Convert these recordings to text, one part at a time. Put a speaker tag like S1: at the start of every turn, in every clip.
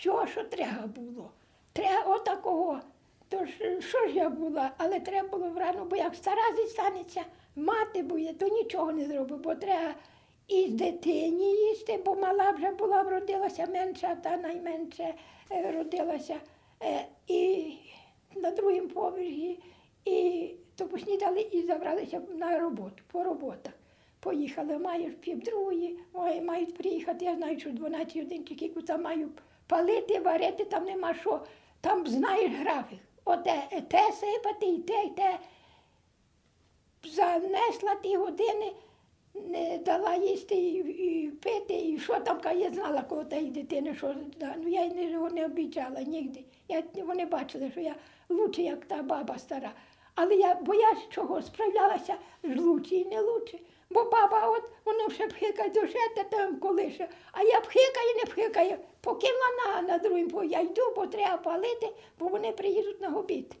S1: Що, що треба було? Треба отакого. Тож що ж я була, але треба було врано, бо як стара зістанеться, мати буде, то нічого не зробить, бо треба і з дитині їсти, бо мала вже була, вродилася менша, та найменше е, родилася. Е, І на другому поверсі, і то поснідали і забралися на роботу, по роботах. Поїхали, маєш пів другої, мають приїхати, я знаю, що 12 годин кілька там маю палити, варити, там нема що. Там знаєш графік. Оте те сипати, і те, і те. Занесла ті години, не дала їсти і, пити, і що там, я знала коло тієї дитини, що ну я й не, не обіцяла нігде. Я, вони бачили, що я лучше, як та баба стара. Але я боялась чого, справлялася ж лучше і не лучше. Бо баба, от воно все пхикає до шета там колише, а я пхикаю, не пхикаю. Покинула на, на другий по я йду, бо треба палити, бо вони приїдуть на обід.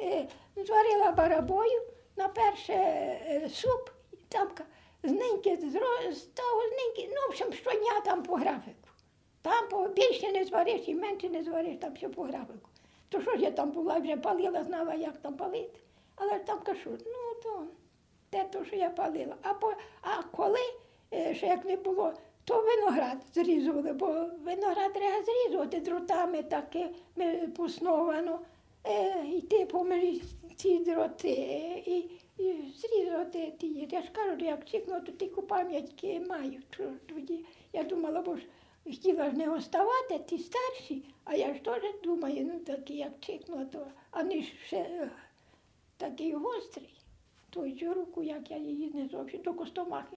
S1: Е, зварила барабою на перше е, суп, там з з того з ну, в общем, щодня там по графіку. Там по, більше не звариш і менше не звариш, там все по графіку. То що ж я там була, вже палила, знала, як там палити. Але там кажу, ну то те, то, що я палила. А, по, а коли е, ще як не було, то виноград зрізували, бо виноград треба зрізувати дротами такими посновано, е, йти поміж ці дроти е, і, і зрізати ті. Я ж кажу, як чекну, то тільки пам'ятки маю. Тоді я думала, бо ж хотіла ж не оставати, ті старші, а я ж теж думаю, ну такі як чекну, то вони ще такий гострий. Той руку, як я її не зовсім до костомахи.